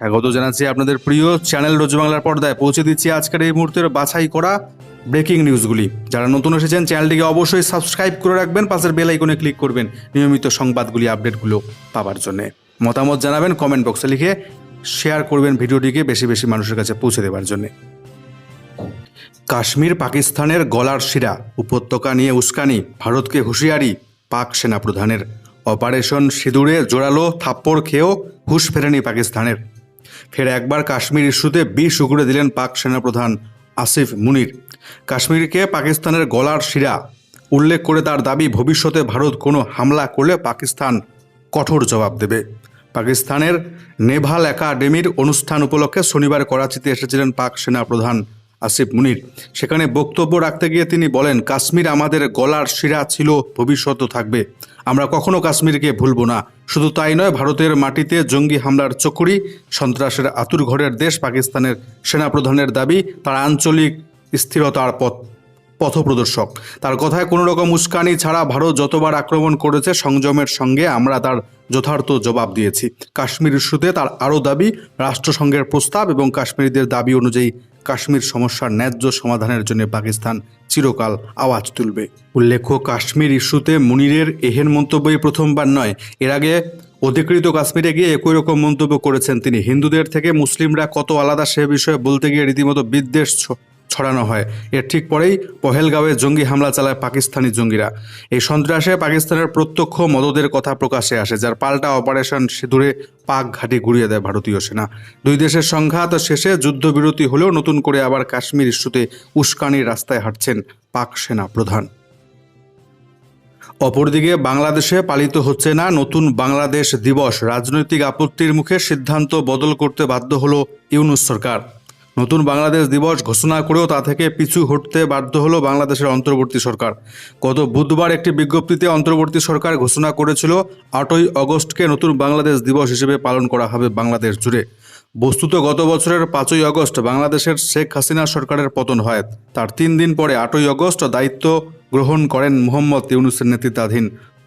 স্বাগত জানাচ্ছি আপনাদের প্রিয় চ্যানেল রোজ বাংলার পর্দায়। পৌঁছে দিচ্ছি আজকের এই মুহূর্তের বাছাই করা ব্রেকিং নিউজগুলি। যারা নতুন এসেছেন, চ্যানেলটিকে অবশ্যই সাবস্ক্রাইব করে রাখবেন, পাশের বেল আইকনে ক্লিক করবেন, নিয়মিত সংবাদগুলি, আপডেটগুলো পাওয়ার জন্য। মতামত জানাবেন, কমেন্ট বক্সে লিখে শেয়ার করবেন ভিডিওটিকে বেশি বেশি মানুষের কাছে পৌঁছে দেওয়ার জন্য। কাশ্মীর পাকিস্তানের গলার শিরা, উপত্যকা নিয়ে উস্কানি, ভারতকে হুঁশিয়ারি পাক সেনা প্রধানের অপারেশন সিঁদুরে জোরালো থাপ্পড় খেয়েও হুঁশ ফেরেনি পাকিস্তানের। ফের একবার কাশ্মীর ইস্যুতে বিষ উগড়ে দিলেন পাক সেনাপ্রধান আসিফ মুনির। কাশ্মীরকে পাকিস্তানের গলার শিরা। উল্লেখ করে তার দাবি, ভবিষ্যতে ভারত কোনো হামলা করলে পাকিস্তান কঠোর জবাব দেবে। পাকিস্তানের নেভাল একাডেমির অনুষ্ঠান উপলক্ষে শনিবার করাচিতে এসেছিলেন পাক সেনা প্রধান আসিফ মুনির। সেখানে বক্তব্য রাখতে গিয়ে তিনি বলেন, কাশ্মীর আমাদের গলার শিরা ছিল ভবিষ্যতও থাকবে। আমরা কখনো কাশ্মীরকে ভুলব না। শুধু তাই নয়, ভারতের মাটিতে জঙ্গি হামলার চকুরি, সন্ত্রাসের আতুরঘরের দেশ পাকিস্তানের সেনাপ্রধানের দাবি, তার আঞ্চলিক স্থিরতার পথ, পথপ্রদর্শক। তার কথায় কোনো রকম উস্কানি ছাড়া ভারত যতবার আক্রমণ করেছে, সংযমের সঙ্গে আমরা তার যথার্থ জবাব দিয়েছি। কাশ্মীর ইস্যুতে তার আরও দাবি, রাষ্ট্রসংঘের প্রস্তাব এবং কাশ্মীরিদের দাবি অনুযায়ী কাশ্মীর সমস্যার ন্যায্য সমাধানের জন্য পাকিস্তান চিরকাল আওয়াজ তুলবে। উল্লেখ্য, কাশ্মীর ইস্যুতে মুনিরের এহেন মন্তব্যই প্রথমবার নয়। এর আগে অধিকৃত কাশ্মীরে গিয়ে একই রকম মন্তব্য করেছেন তিনি। হিন্দুদের থেকে মুসলিমরা কত আলাদা সে বিষয়ে বলতে গিয়ে রীতিমতো বিদ্বেষ ছড়ানো হয়। এর ঠিক পরেই পহেলগাঁওয়ে জঙ্গি হামলা চালায় পাকিস্তানি জঙ্গিরা। এই সন্ত্রাসে পাকিস্তানের প্রত্যক্ষ মদদের কথা প্রকাশে আসে, যার পাল্টা অপারেশন সিঁদুরে পাক ঘাঁটি ঘুরিয়ে দেয় ভারতীয় সেনা। দুই দেশের সংঘাত শেষে যুদ্ধবিরতি হলেও নতুন করে আবার কাশ্মীর ইস্যুতে উস্কানির রাস্তায় হাঁটছেন পাক সেনা প্রধান। অপরদিকে বাংলাদেশে পালিত হচ্ছে না নতুন বাংলাদেশ দিবস। রাজনৈতিক আপত্তির মুখে সিদ্ধান্ত বদল করতে বাধ্য হলো ইউনুস সরকার। নতুন বাংলাদেশ দিবস ঘোষণা করেও তা থেকে পিছু হটতে বাধ্য হলো বাংলাদেশের অন্তর্বর্তী সরকার। গত বুধবার একটি বিজ্ঞপ্তিতে অন্তর্বর্তী সরকার ঘোষণা করেছিল, আটই অগস্টকে নতুন বাংলাদেশ দিবস হিসেবে পালন করা হবে বাংলাদেশ জুড়ে। বস্তুত গত বছরের পাঁচই আগস্ট বাংলাদেশের শেখ হাসিনা সরকারের পতন হয়। তার তিন দিন পরে আটই আগস্ট দায়িত্ব গ্রহণ করেন মোহাম্মদ ইউনুসের নেতৃত্বাধীন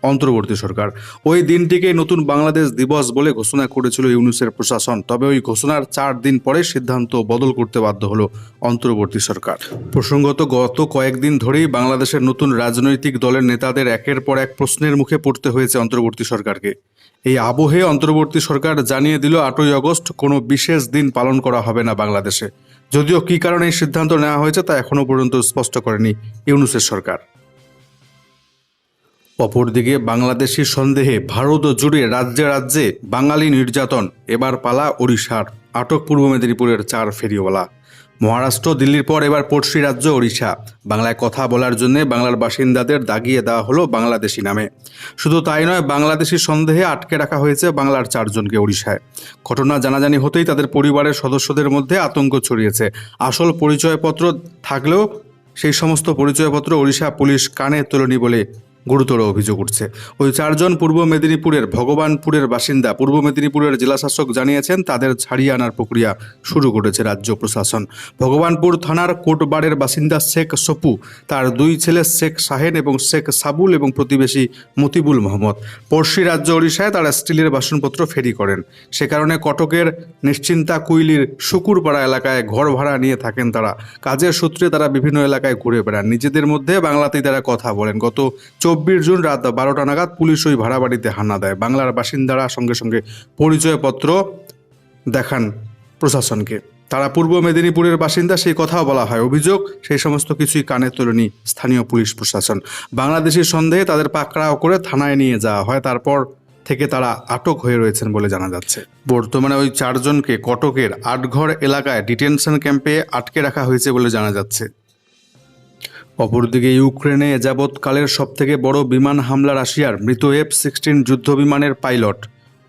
অন্তর্বর্তী সরকার। ওই দিনটিকে নতুন বাংলাদেশ দিবস বলে ঘোষণা করেছিল ইউনুসের প্রশাসন। তবে ওই ঘোষণার চার দিন পরে সিদ্ধান্ত বদল করতে বাধ্য হলো অন্তর্বর্তী সরকার। প্রসঙ্গত, গত কয়েকদিন ধরেই বাংলাদেশের নতুন রাজনৈতিক দলের নেতাদের একের পর এক প্রশ্নের মুখে পড়তে হয়েছে অন্তর্বর্তী সরকারকে। এই আবহে অন্তর্বর্তী সরকার জানিয়ে দিল, আটই আগস্ট কোনো বিশেষ দিন পালন করা হবে না বাংলাদেশে। যদিও কী কারণে এই সিদ্ধান্ত নেওয়া হয়েছে তা এখনও পর্যন্ত স্পষ্ট করেনি ইউনুসের সরকার। অপরদিকে বাংলাদেশি সন্দেহে ভারত জুড়ে রাজ্যে রাজ্যে বাঙালি নির্যাতন, এবার পালা ওড়িশার। আটক পূর্ব মেদিনীপুরের চার ফেরিওয়ালা। মহারাষ্ট্র, দিল্লির পর এবার পড়শি রাজ্য ওড়িশা। বাংলায় কথা বলার জন্য বাংলার বাসিন্দাদের দাগিয়ে দেওয়া হলো বাংলাদেশি নামে। শুধু তাই নয়, বাংলাদেশি সন্দেহে আটকে রাখা হয়েছে বাংলার চারজনকে ওড়িশায়। ঘটনা জানাজানি হতেই তাদের পরিবারের সদস্যদের মধ্যে আতঙ্ক ছড়িয়েছে। আসল পরিচয়পত্র থাকলেও সেই সমস্ত পরিচয়পত্র ওড়িশা পুলিশ কানে তোলেনি বলে গুরুতর অভিযোগ উঠছে। ওই চারজন পূর্ব মেদিনীপুরের ভগবানপুরের বাসিন্দা, পূর্ব মেদিনীপুরের জেলাশাসক জানিয়েছেন, তাদের ছাড়িয়ে আনার প্রক্রিয়া শুরু করেছে রাজ্য প্রশাসন। ভগবানপুর থানার কোটবাড়ের বাসিন্দা শেখ সপু, তার দুই ছেলে শেখ শাহেন এবং শেখ সাবুল এবং প্রতিবেশী মতিবুল মোহাম্মদ। পড়শি রাজ্য ওড়িশায় তারা স্টিলের বাসনপত্র ফেরি করেন। সে কারণে কটকের নিশ্চিন্তা কুইলির শুকুরপাড়া এলাকায় ঘর ভাড়া নিয়ে থাকেন তারা। কাজের সূত্রে তারা বিভিন্ন এলাকায় ঘুরে বেড়ান। নিজেদের মধ্যে বাংলাতেই তারা কথা বলেন। গত চব্বিশ জুন রাত বারোটা নাগাদ পুলিশ ওই ভাড়া বাড়িতে হানা দেয়। বাংলার বাসিন্দারা সঙ্গে সঙ্গে পরিচয়পত্র দেখান প্রশাসনকে। তারা পূর্ব মেদিনীপুরের বাসিন্দা, সেই কথাও বলা হয়। অভিযোগ, সেই সমস্ত কিছুই কানে তোলেনি স্থানীয় পুলিশ প্রশাসন। বাংলাদেশের সন্দেহে তাদের পাকড়াও করে থানায় নিয়ে যাওয়া হয়। তারপর থেকে তারা আটক হয়ে রয়েছেন বলে জানা যাচ্ছে। বর্তমানে ওই চারজনকে কটকের আটঘর এলাকায় ডিটেনশন ক্যাম্পে আটকে রাখা হয়েছে বলে জানা যাচ্ছে। অপরদিকে ইউক্রেনে এ যাবৎকালের সবথেকে বড় বিমান হামলা রাশিয়ার মৃত এফ সিক্সটিন যুদ্ধ বিমানের পাইলট।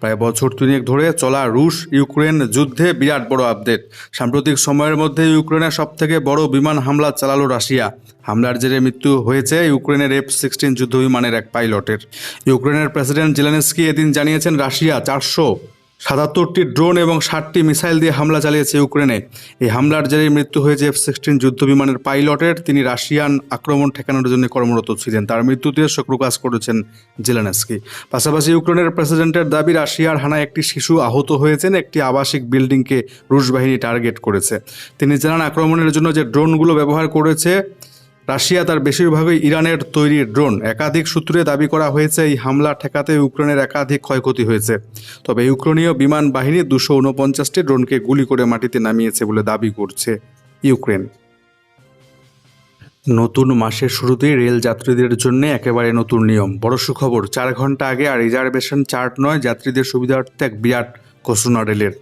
প্রায় বছর তিনেক ধরে চলা রুশ ইউক্রেন যুদ্ধে বিরাট বড় আপডেট। সাম্প্রতিক সময়ের মধ্যে ইউক্রেনের সবথেকে বড় বিমান হামলা চালালো রাশিয়া। হামলার জেরে মৃত্যু হয়েছে ইউক্রেনের এফ সিক্সটিন যুদ্ধ বিমানের এক পাইলটের। ইউক্রেনের প্রেসিডেন্ট জেলেনস্কি এদিন জানিয়েছেন, রাশিয়া চারশো সাতাত্তরটি ড্রোন এবং ষাটটি মিসাইল দিয়ে হামলা চালিয়েছে ইউক্রেনে। এই হামলার জেরে মৃত্যু হয়েছে এফ সিক্সটিন যুদ্ধ বিমানের পাইলটের। তিনি রাশিয়ান আক্রমণ ঠেকানোর জন্য কর্মরত ছিলেন। তার মৃত্যুতে শোক প্রকাশ করেছেন জেলেনাস্কি। পাশাপাশি ইউক্রেনের প্রেসিডেন্টের দাবি, রাশিয়ার হানায় একটি শিশু আহত হয়েছেন, একটি আবাসিক বিল্ডিংকে রুশ বাহিনী টার্গেট করেছে। তিনি জানান, আক্রমণের জন্য যে ড্রোনগুলো ব্যবহার করেছে রাশিয়া তার বেশিরভাগই ইরানের তৈরি ড্রোন। একাধিক সূত্রে দাবি করা হয়েছে, এই হামলা ঠেকাতে ইউক্রেনের একাধিক ক্ষয়ক্ষতি হয়েছে। তবে ইউক্রেনীয় বিমান বাহিনী দুশো উনপঞ্চাশটি ড্রোনকে গুলি করে মাটিতে নামিয়েছে বলে দাবি করছে ইউক্রেন। নতুন মাসের শুরুতেই রেল যাত্রীদের জন্য একেবারে নতুন নিয়ম। বড় সুখবর, চার ঘণ্টা আগে আর রিজার্ভেশন চার্ট নয়, যাত্রীদের সুবিধার্থে এক বিরাট ঘোষণা রেলের।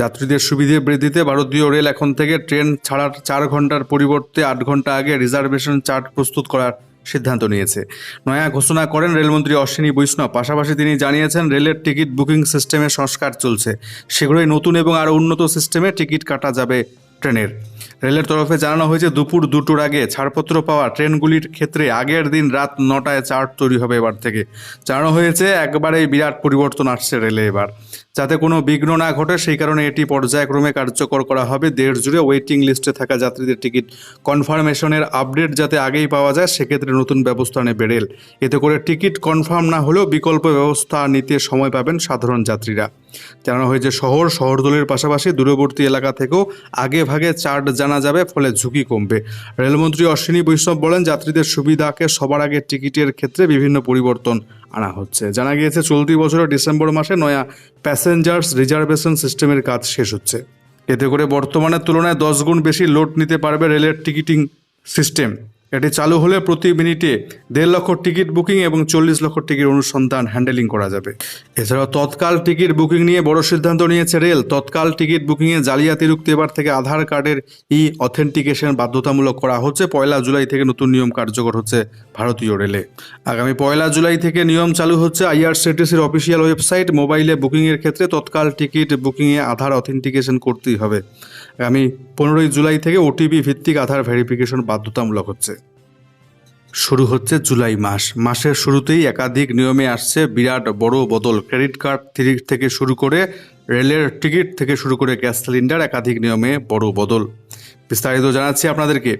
যাত্রীদের সুবিধে বৃদ্ধিতে ভারতীয় রেল এখন থেকে ট্রেন ছাড়ার চার ঘণ্টার পরিবর্তে আট ঘণ্টা আগে রিজার্ভেশন চার্ট প্রস্তুত করার সিদ্ধান্ত নিয়েছে। নয়া ঘোষণা করেন রেলমন্ত্রী অশ্বিনী বৈষ্ণব। পাশাপাশি তিনি জানিয়েছেন, রেলের টিকিট বুকিং সিস্টেমে সংস্কার চলছে। শীঘ্রই নতুন এবং আরও উন্নত সিস্টেমে টিকিট কাটা যাবে ট্রেনের। রেলের তরফে জানানো হয়েছে, দুপুর দুটোর আগে ছাড়পত্র পাওয়া ট্রেনগুলির ক্ষেত্রে আগের দিন রাত নটায় চার্ট তৈরি হবে এবার থেকে। জানানো হয়েছে, একবারেই বিরাট পরিবর্তন আসছে রেলে এবার। যাতে কোনো বিঘ্ন না ঘটে, সেই কারণে এটি পর্যায়ক্রমে কার্যকর করা হবে। দেশ জুড়ে ওয়েটিং লিস্টে থাকা যাত্রীদের টিকিট কনফার্মেশনের আপডেট যাতে আগেই পাওয়া যায়, সেক্ষেত্রে নতুন ব্যবস্থা নেবে রেল। এতে করে টিকিট কনফার্ম না হলেও বিকল্প ব্যবস্থা নিতে সময় পাবেন সাধারণ যাত্রীরা। জানানো হয়েছে শহর শহরতলির পাশাপাশি দূরবর্তী এলাকা থেকেও আগে ভাগে চার্ট জানা যাবে, ফলে ঝুঁকি কমবে। রেলমন্ত্রী অশ্বিনী বৈষ্ণব বলেন, যাত্রীদের সুবিধাকে সবার আগে টিকিটের ক্ষেত্রে বিভিন্ন পরিবর্তন আনা হচ্ছে। জানা গিয়েছে, চলতি বছরের ডিসেম্বর মাসে নয়া প্যাসেঞ্জার্স রিজার্ভেশন সিস্টেমের কাজ শেষ হচ্ছে। এতে করে বর্তমানের তুলনায় দশ গুণ বেশি লোড নিতে পারবে রেলের টিকিটিং সিস্টেম। এটি চালু হলে প্রতি মিনিটে দেড় লক্ষ টিকিট বুকিং এবং চল্লিশ লক্ষ টিকিট অনুসন্ধান হ্যান্ডেলিং করা যাবে। এছাড়াও তৎকাল টিকিট বুকিং নিয়ে বড় সিদ্ধান্ত নিয়েছে রেল। তৎকাল টিকিট বুকিংয়ে জালিয়াতি রুখতে এবার থেকে আধার কার্ডের ই অথেন্টিকেশন বাধ্যতামূলক করা হচ্ছে। পয়লা জুলাই থেকে নতুন নিয়ম কার্যকর হচ্ছে। ভারতীয় রেলে। আগামী পয়লা জুলাই থেকে নিয়ম চালু হচ্ছে আইআরসিটিসির অফিসিয়াল ওয়েবসাইট। মোবাইলে বুকিংয়ের ক্ষেত্রে তৎকাল টিকিট বুকিংয়ে আধার অথেন্টিকেশন করতেই হবে। আগামী পনেরোই জুলাই থেকে ওটিপি ভিত্তিক আধার ভেরিফিকেশন বাধ্যতামূলক হচ্ছে। শুরু হচ্ছে জুলাই মাস। মাসের শুরুতেই একাধিক নিয়মে আসছে বিরাট বড় বদল। ক্রেডিট কার্ড থেকে শুরু করে রেলের টিকিট থেকে শুরু করে গ্যাস সিলিন্ডার একাধিক নিয়মে বড় বদল। বিস্তারিত জানাচ্ছি আপনাদেরকে।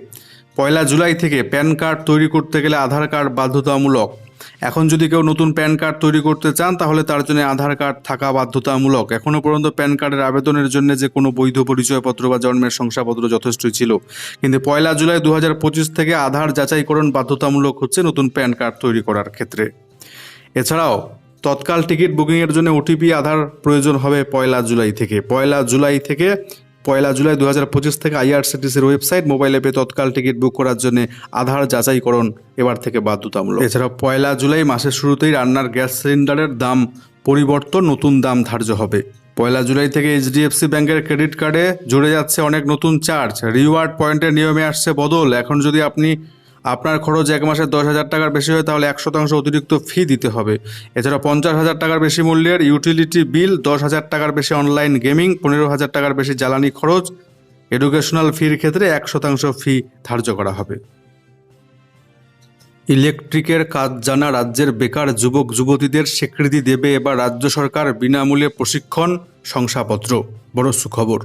পয়লা জুলাই থেকে প্যান কার্ড তৈরি করতে গেলে আধার কার্ড বাধ্যতামূলক। এখন যদি কেউ নতুন প্যান কার্ড তৈরি করতে চান, তাহলে তার জন্য আধার কার্ড থাকা বাধ্যতামূলক। এখনও পর্যন্ত প্যান কার্ডের আবেদনের জন্য যে কোনো বৈধ পরিচয়পত্র বা জন্মের শংসাপত্র যথেষ্টই ছিল। কিন্তু পয়লা জুলাই দু পঁচিশ থেকে আধার যাচাইকরণ বাধ্যতামূলক হচ্ছে নতুন প্যান কার্ড তৈরি করার ক্ষেত্রে। এছাড়াও, তৎকাল টিকিট বুকিংয়ের জন্য ওটিপি আধার প্রয়োজন হবে পয়লা জুলাই থেকে। পয়লা জুলাই থেকে পয়লা জুলাই দু হাজার পঁচিশ থেকে আইআরসিটিসির ওয়েবসাইট মোবাইল অ্যাপে তৎকাল টিকিট বুক করার জন্য আধার যাচাইকরণ এবার থেকে বাধ্যতামূলক। এছাড়া পয়লা জুলাই মাসের শুরুতেই রান্নার গ্যাস সিলিন্ডারের দাম পরিবর্তন, নতুন দাম ধার্য হবে। পয়লা জুলাই থেকে এইচডিএফসি ব্যাংকের ক্রেডিট কার্ডে জুড়ে যাচ্ছে অনেক নতুন চার্জ। রিওয়ার্ড পয়েন্টের নিয়মে আসছে বদল। এখন যদি আপনি আপনার খরচ এক মাসে দশ হাজার টাকার বেশি হয়, তাহলে এক শতাংশ অতিরিক্ত ফি দিতে হবে। এছাড়া পঞ্চাশ হাজার টাকার বেশি মূল্যের ইউটিলিটি বিল দশ হাজার টাকার বেশি অনলাইন গেমিং পনেরো হাজার টাকার বেশি জ্বালানি খরচ। এডুকেশনাল ফির ক্ষেত্রে এক শতাংশ ফি ধার্য করা হবে। ইলেকট্রিকের কাজ জানা রাজ্যের বেকার যুবক যুবতীদের স্বীকৃতি দেবে এবার রাজ্য সরকার বিনামূল্যে প্রশিক্ষণ, শংসাপত্র। বড় সুখবর।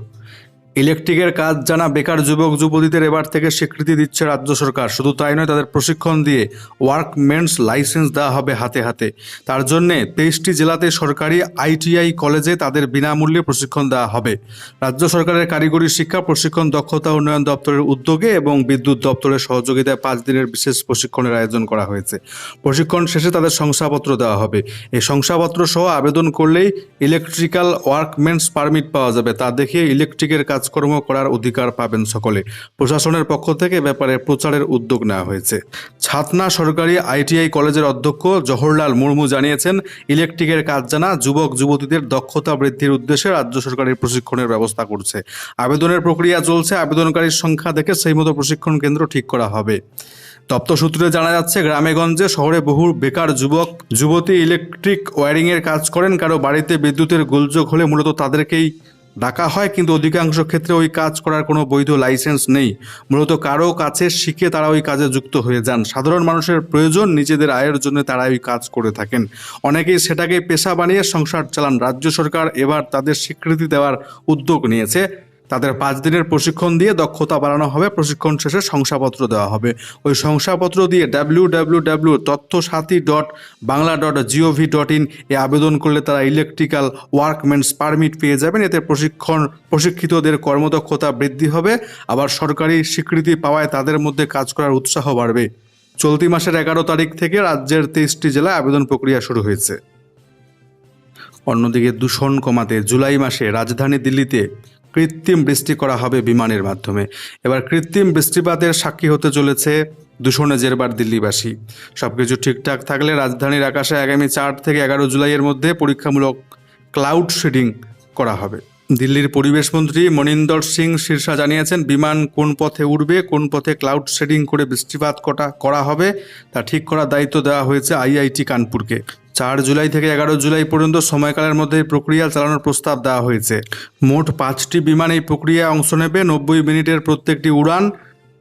ইলেকট্রিকের কাজ জানা বেকার যুবক যুবতীদের এবার থেকে স্বীকৃতি দিচ্ছে রাজ্য সরকার। শুধু তাই নয়, তাদের প্রশিক্ষণ দিয়ে ওয়ার্কমেন্টস লাইসেন্স দেওয়া হবে হাতে হাতে। তার জন্যে তেইশটি জেলাতে সরকারি আইটিআই কলেজে তাদের বিনামূল্যে প্রশিক্ষণ দেওয়া হবে। রাজ্য সরকারের কারিগরি শিক্ষা, প্রশিক্ষণ দক্ষতা উন্নয়ন দপ্তরের উদ্যোগে এবং বিদ্যুৎ দপ্তরের সহযোগিতায় পাঁচ দিনের বিশেষ প্রশিক্ষণের আয়োজন করা হয়েছে। প্রশিক্ষণ শেষে তাদের শংসাপত্র দেওয়া হবে। এই শংসাপত্র সহ আবেদন করলেই ইলেকট্রিক্যাল ওয়ার্কমেন্টস পারমিট পাওয়া যাবে। তা দেখিয়ে ইলেকট্রিকের কাজকর্ম করার অধিকার পাবেন সকলে। প্রশাসনের পক্ষ থেকে ব্যাপারে প্রচারের উদ্যোগ নেওয়া হয়েছে। ছাতনা সরকারি আইটিআই কলেজের অধ্যক্ষ জহরলাল মুর্মু জানিয়েছেন, ইলেকট্রিকের কাজ জানা যুবক, যুবতীদের দক্ষতা বৃদ্ধির উদ্দেশ্যে রাজ্য সরকারের প্রশিক্ষণের ব্যবস্থা করছে। আবেদনের প্রক্রিয়া চলছে, আবেদনকারীর সংখ্যা দেখে সেই মতো প্রশিক্ষণ কেন্দ্র ঠিক করা হবে। দপ্তর সূত্রে জানা যাচ্ছে গ্রামেগঞ্জে শহরে বহু বেকার যুবক, যুবতী ইলেকট্রিক ওয়ারিংয়ের কাজ করেন, কারও বাড়িতে বিদ্যুতের গোলযোগ হলে মূলত তাদেরকেই ডাকা হয়, কিন্তু অধিকাংশ ক্ষেত্রে ওই কাজ করার কোনো বৈধ লাইসেন্স নেই। মূলত কারও কাছে শিখে তারা ওই কাজে যুক্ত হয়ে যান। সাধারণ মানুষের প্রয়োজন, নিজেদের আয়ের জন্য তারা ওই কাজ করে থাকেন। অনেকেই সেটাকে পেশা বানিয়ে সংসার চালান। রাজ্য সরকার এবার তাদের স্বীকৃতি দেওয়ার উদ্যোগ নিয়েছে। তাদের পাঁচ দিনের প্রশিক্ষণ দিয়ে দক্ষতা বাড়ানো হবে। প্রশিক্ষণ শেষে শংসাপত্র দেওয়া হবে। ওই শংসাপত্র দিয়ে W W W Tathya Sathi dot Bangla dot gov dot in এ আবেদন করলে তারা ইলেকট্রিক্যাল ওয়ার্কম্যানস পারমিট পেয়ে যাবেন। এতে প্রশিক্ষণ, প্রশিক্ষিতদের কর্মদক্ষতা বৃদ্ধি হবে। আবার সরকারি স্বীকৃতি পাওয়ায় তাদের মধ্যে কাজ করার উৎসাহ বাড়বে। চলতি মাসের এগারো তারিখ থেকে রাজ্যের তেইশটি জেলায় আবেদন প্রক্রিয়া শুরু হয়েছে। অন্যদিকে দূষণ কমাতে জুলাই মাসে রাজধানী দিল্লিতে কৃত্রিম বৃষ্টি করা হবে বিমানের মাধ্যমে। এবার কৃত্রিম বৃষ্টিপাতের সাক্ষী হতে চলেছে দূষণে জেরবার দিল্লিবাসী। সব কিছু ঠিকঠাক থাকলে রাজধানীর আকাশে আগামী চার থেকে এগারো জুলাইয়ের মধ্যে পরীক্ষামূলক ক্লাউড শেডিং করা হবে। দিল্লির পরিবেশ মন্ত্রী মনিন্দর সিং শীর্ষা জানিয়েছেন, বিমান কোন পথে উড়বে, কোন পথে ক্লাউড শেডিং করে বৃষ্টিপাত কটা, করা হবে তা ঠিক করার দায়িত্ব দেওয়া হয়েছে আইআইটি কানপুরকে। চার জুলাই থেকে এগারো জুলাই পর্যন্ত সময়কালের মধ্যে এই প্রক্রিয়া চালানোর প্রস্তাব দেওয়া হয়েছে। মোট পাঁচটি বিমান এই প্রক্রিয়ায় অংশ নেবে। নব্বই মিনিটের প্রত্যেকটি উড়ান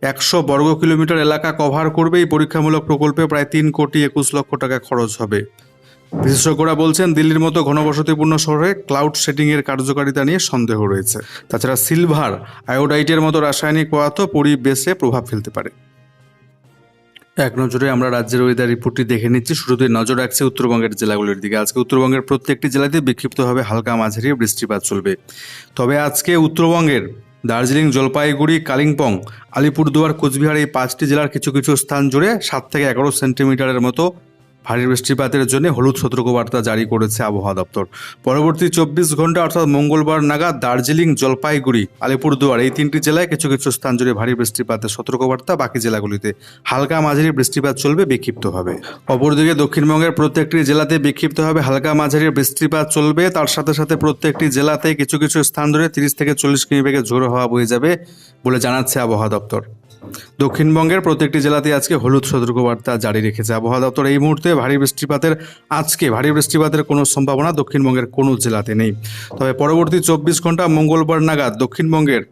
একশো বর্গ কিলোমিটার এলাকা কভার করবে। এই পরীক্ষামূলক প্রকল্পে প্রায় তিন কোটি একুশ লক্ষ টাকা খরচ হবে। বিশেষজ্ঞরা বলছেন, দিল্লির মতো ঘনবসতিপূর্ণ শহরে ক্লাউড সেটিংয়ের কার্যকারিতা নিয়ে সন্দেহ রয়েছে। তাছাড়া সিলভার আয়োডাইটের মতো রাসায়নিক পদার্থ পরিবেশে প্রভাব ফেলতে পারে। এক নজরে আমরা রাজ্যের ওয়েদার রিপোর্টটি দেখে নিচ্ছি। শুরুতে নজর রাখছে উত্তরবঙ্গের জেলাগুলির দিকে। আজকে উত্তরবঙ্গের প্রত্যেকটি জেলাতে বিক্ষিপ্তভাবে হালকা মাঝারি বৃষ্টিপাত চলবে। তবে আজকে উত্তরবঙ্গের দার্জিলিং, জলপাইগুড়ি, কালিম্পং, আলিপুরদুয়ার, কোচবিহার এই পাঁচটি জেলার কিছু কিছু স্থান জুড়ে সাত থেকে এগারো সেন্টিমিটারের মতো ভারী বৃষ্টিপাতের জন্য হলুদ সতর্কবার্তা জারি করেছে আবহাওয়া দপ্তর। পরবর্তী চব্বিশ ঘণ্টা, অর্থাৎ মঙ্গলবার নাগাদ দার্জিলিং, জলপাইগুড়ি, আলিপুরদুয়ার এই তিনটি জেলায় কিছু কিছু স্থান জুড়ে ভারী বৃষ্টিপাতের সতর্কবার্তা, বাকি জেলাগুলিতে হালকা মাঝারি বৃষ্টিপাত চলবে বিক্ষিপ্তভাবে। অপরদিকে দক্ষিণবঙ্গের প্রত্যেকটি জেলাতে বিক্ষিপ্তভাবে হালকা মাঝারি বৃষ্টিপাত চলবে। তার সাথে সাথে প্রত্যেকটি জেলাতে কিছু কিছু স্থান ধরে তিরিশ থেকে চল্লিশ কিমি বেগে ঝোড়ো হওয়া বয়ে যাবে বলে জানাচ্ছে আবহাওয়া দপ্তর। দক্ষিণবঙ্গের প্রত্যেকটি জেলাতে আজকে হলুদ সতর্কবার্তা জারি রেখেছে। আবহাওয়া দপ্তর এই মুহূর্তে ভারী বৃষ্টিপাতের, আজকে ভারী বৃষ্টিপাতের কোনো সম্ভাবনা দক্ষিণবঙ্গের কোনো জেলাতে নেই। তবে পরবর্তী চব্বিশ ঘণ্টা মঙ্গলবার নাগাদ দক্ষিণবঙ্গের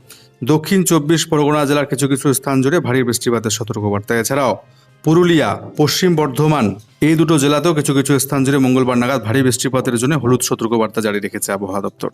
দক্ষিণ চব্বিশ পরগনা জেলার কিছু কিছু স্থান জুড়ে ভারী বৃষ্টিপাতের সতর্কবার্তা। এছাড়াও পুরুলিয়া, পশ্চিম বর্ধমান এই দুটো জেলাতেও কিছু কিছু স্থান জুড়ে মঙ্গলবার নাগাদ ভারী বৃষ্টিপাতের জন্য হলুদ সতর্কবার্তা জারি রেখেছে আবহাওয়া দপ্তর।